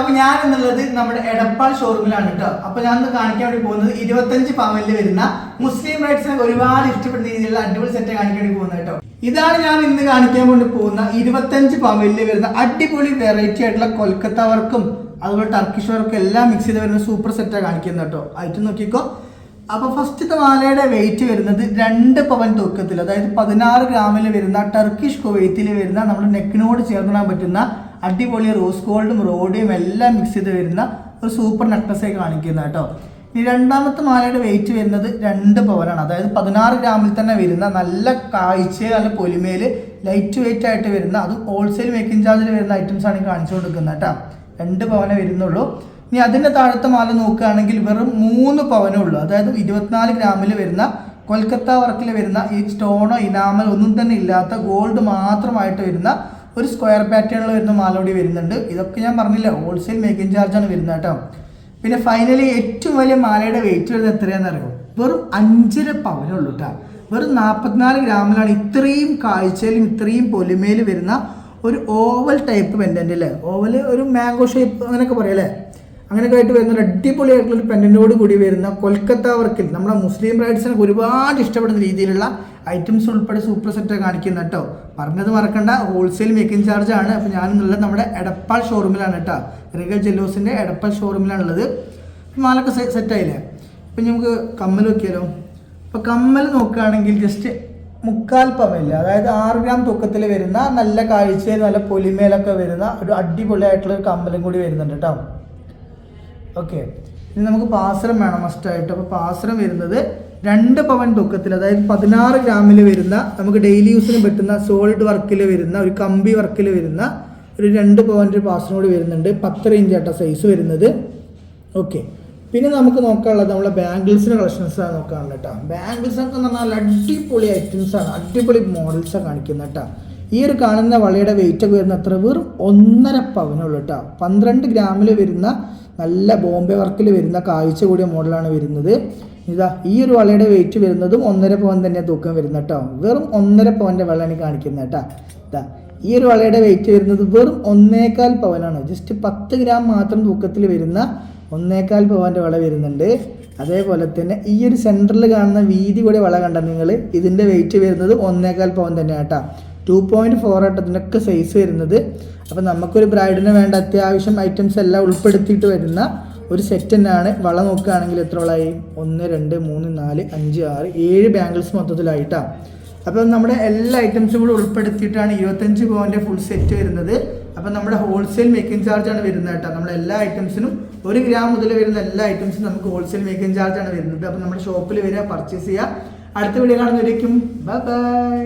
അപ്പൊ ഞാൻ എന്നുള്ളത് നമ്മുടെ എടപ്പാൾ ഷോറൂമിലാണ് കേട്ടോ. അപ്പൊ ഞാൻ ഒന്ന് കാണിക്കാൻ വേണ്ടി പോകുന്നത് ഇരുപത്തഞ്ച് പവനിൽ വരുന്ന മുസ്ലിം റൈറ്റ്സിനെ ഒരുപാട് ഇഷ്ടപ്പെടുന്ന രീതിയിലുള്ള അടിപൊളി സെറ്റ് കാണിക്കാൻ വേണ്ടി പോകുന്നത് കേട്ടോ. ഇതാണ് ഞാൻ ഇന്ന് കാണിക്കാൻ വേണ്ടി പോകുന്ന ഇരുപത്തഞ്ച് പവനിൽ വരുന്ന അടിപൊളി വെറൈറ്റി ആയിട്ടുള്ള കൊൽക്കത്ത വർക്കും അതുപോലെ ടർക്കിഷ് വർക്കും എല്ലാം മിക്സ് ചെയ്ത് വരുന്ന സൂപ്പർ സെറ്റാണ് കാണിക്കുന്നത് കേട്ടോ. ആയിട്ട് നോക്കിക്കോ. അപ്പൊ ഫസ്റ്റത്തെ മാലയുടെ വെയിറ്റ് വരുന്നത് രണ്ട് പവൻ തൂക്കത്തിൽ അതായത് പതിനാറ് ഗ്രാമിൽ വരുന്ന ടർക്കിഷ് കുവൈത്തിൽ വരുന്ന നമ്മുടെ നെക്കിനോട് ചേർന്നിടാൻ പറ്റുന്ന അടിപൊളി റോസ് ഗോൾഡും റോഡിയും എല്ലാം മിക്സ് ചെയ്ത് വരുന്ന ഒരു സൂപ്പർ നെക്ലസായി കാണിക്കുന്നത് കേട്ടോ. ഇനി രണ്ടാമത്തെ മാലയുടെ വെയിറ്റ് വരുന്നത് രണ്ട് പവനാണ്. അതായത് പതിനാറ് ഗ്രാമിൽ തന്നെ വരുന്ന നല്ല കാഴ്ച നല്ല പൊലിമയിൽ ലൈറ്റ് വെയിറ്റ് ആയിട്ട് വരുന്ന അത് ഹോൾസെയിൽ മേക്കിംഗ് ചാർജിൽ വരുന്ന ഐറ്റംസ് ആണ് കാണിച്ചു കൊടുക്കുന്നത് കേട്ടോ. രണ്ട് പവനെ വരുന്നുള്ളൂ. ഇനി അതിന്റെ താഴത്തെ മാല നോക്കുകയാണെങ്കിൽ വെറും മൂന്ന് പവനേ ഉള്ളൂ. അതായത് ഇരുപത്തിനാല് ഗ്രാമിൽ വരുന്ന കൊൽക്കത്ത വർക്കിൽ വരുന്ന ഈ സ്റ്റോണോ ഇനാമൽ ഒന്നും തന്നെ ഇല്ലാത്ത ഗോൾഡ് മാത്രമായിട്ട് വരുന്ന ഒരു സ്ക്വയർ പാറ്റേണിൽ വരുന്ന മാലോടി വരുന്നുണ്ട്. ഇതൊക്കെ ഞാൻ പറഞ്ഞില്ല ഹോൾസെയിൽ മേക്കിംഗ് ചാർജാണ് വരുന്നത് കേട്ടോ. പിന്നെ ഫൈനലി ഏറ്റവും വലിയ മാലയുടെ വെയിറ്റ് വരുന്നത് എത്രയാണെന്ന് അറിയോ? വെറും അഞ്ചര പവനേ ഉള്ളൂ കേട്ടോ വെറും നാൽപ്പത്തിനാല് ഗ്രാമിലാണ് ഇത്രയും കാഴ്ചയിലും ഇത്രയും പൊലിമയിൽ വരുന്ന ഒരു ഓവൽ ടൈപ്പ് പെൻഡന്റ് അല്ലേ ഓവൽ ഒരു മാംഗോ ഷേപ്പ് അങ്ങനെയൊക്കെ പറയാം അല്ലേ? അങ്ങനെയൊക്കെ ആയിട്ട് വരുന്ന ഒരു അടിപൊളിയായിട്ടുള്ള ഒരു പെൻഡന്റോട് കൂടി വരുന്ന കൊൽക്കത്ത വർക്കിൽ നമ്മുടെ മുസ്ലിം റൈഡ്സിനെ ഒരുപാട് ഇഷ്ടപ്പെടുന്ന രീതിയിലുള്ള ഐറ്റംസ് ഉൾപ്പെടെ സൂപ്പർ സെറ്റ് കാണിക്കുന്ന കേട്ടോ. പറഞ്ഞത് മറക്കണ്ട. ഹോൾസെയിൽ മേക്കിംഗ് ചാർജ് ആണ്. അപ്പോൾ ഞാനെന്നുള്ളത് നമ്മുടെ എടപ്പാൾ ഷോറൂമിലാണ് കേട്ടോ. റിഗൽ ജെല്ലോസിന്റെ എടപ്പാൾ ഷോറൂമിലാണുള്ളത് മാലൊക്കെ സെറ്റ് ആയില്ലേ? ഇപ്പം നമുക്ക് കമ്മൽ നോക്കിയാലോ? അപ്പോൾ കമ്മൽ നോക്കുകയാണെങ്കിൽ ജസ്റ്റ് മുക്കാൽ പവനില്ല അതായത് ആറ് ഗ്രാം തൂക്കത്തിൽ വരുന്ന നല്ല കാഴ്ചയിൽ നല്ല പൊലിമേലൊക്കെ വരുന്ന ഒരു അടിപൊളിയായിട്ടുള്ള ഒരു കമ്മലും കൂടി വരുന്നുണ്ട് കേട്ടോ. ഓക്കെ ഇനി നമുക്ക് പാസരം വേണം മസ്റ്റായിട്ട് അപ്പോൾ പാസരം വരുന്നത് രണ്ട് പവൻ തൂക്കത്തിൽ അതായത് പതിനാറ് ഗ്രാമിൽ വരുന്ന നമുക്ക് ഡെയിലി യൂസിന് പറ്റുന്ന സോളിഡ് വർക്കിൽ വരുന്ന ഒരു കമ്പി വർക്കിൽ വരുന്ന ഒരു രണ്ട് പവന്റെ പാസരം കൂടി വരുന്നുണ്ട്. പത്തര ഇഞ്ച് ആട്ട സൈസ് വരുന്നത്. ഓക്കെ പിന്നെ നമുക്ക് നോക്കാനുള്ളത് നമ്മളെ ബാംഗിൾസിന്റെ കളക്ഷൻസ് ആണ് നോക്കാനുള്ളത് കേട്ടോ ബാംഗിൾസ് ഒക്കെ എന്ന് പറഞ്ഞാൽ അടിപൊളി ഐറ്റംസ് ആണ്. അടിപൊളി മോഡൽസാണ് കാണിക്കുന്നത് കേട്ടോ ഈ ഒരു കാണുന്ന വളയുടെ വെയിറ്റ് ഒക്കെ വരുന്ന അത്ര വെറും ഒന്നര പവനുള്ളൂ കേട്ടോ പന്ത്രണ്ട് ഗ്രാമിൽ വരുന്ന നല്ല ബോംബെ വർക്കിൽ വരുന്ന കാഴ്ച കൂടിയ മോഡലാണ് വരുന്നത്. ഇതാ ഈ ഒരു വളയുടെ വെയിറ്റ് വരുന്നതും ഒന്നര പവൻ തന്നെ തൂക്കം വരുന്ന കേട്ടോ വെറും ഒന്നര പവന്റെ വളയാണ് കാണിക്കുന്നത് കേട്ടോ ഇതാ ഈ ഒരു വളയുടെ വെയിറ്റ് വരുന്നത് വെറും ഒന്നേകാൽ പവനാണ് ജസ്റ്റ് പത്ത് ഗ്രാം മാത്രം തൂക്കത്തിൽ വരുന്ന ഒന്നേകാൽ പവന്റെ വള വരുന്നുണ്ട്. അതേപോലെ തന്നെ ഈ ഒരു സെന്ററിൽ കാണുന്ന വീതി കൂടെ വള കണ്ട നിങ്ങൾ ഇതിന്റെ വെയിറ്റ് വരുന്നത് ഒന്നേകാൽ പവൻ തന്നെയാണ് കേട്ടോ ടു പോയിന്റ് ഫോർ ആയിട്ട് അതിനൊക്കെ സൈസ് വരുന്നത്. അപ്പോൾ നമുക്കൊരു ബ്രൈഡിന് വേണ്ട അത്യാവശ്യം ഐറ്റംസ് എല്ലാം ഉൾപ്പെടുത്തിയിട്ട് വരുന്ന ഒരു സെറ്റ് തന്നെയാണ്. വള നോക്കുകയാണെങ്കിൽ എത്ര വളായി? ഒന്ന് രണ്ട് മൂന്ന് നാല് അഞ്ച് ആറ് ഏഴ് ബാംഗിൾസ് മൊത്തത്തിലായിട്ടാണ് അപ്പോൾ നമ്മുടെ എല്ലാ ഐറ്റംസും കൂടെ ഉൾപ്പെടുത്തിയിട്ടാണ് ഇരുപത്തഞ്ച് പോയിന്റെ ഫുൾ സെറ്റ് വരുന്നത്. അപ്പോൾ നമ്മുടെ ഹോൾസെയിൽ മേക്കിംഗ് ചാർജാണ് വരുന്നത് കേട്ടോ. നമ്മുടെ എല്ലാ ഐറ്റംസിനും ഒരു ഗ്രാം മുതൽ വരുന്ന എല്ലാ ഐറ്റംസും നമുക്ക് ഹോൾസെയിൽ മേക്കിംഗ് ചാർജാണ് വരുന്നത്. അപ്പോൾ നമ്മുടെ ഷോപ്പിൽ വരിക പർച്ചേസ് ചെയ്യുക. അടുത്ത വീഡിയോ കാണുന്നവരേക്കും. Bye bye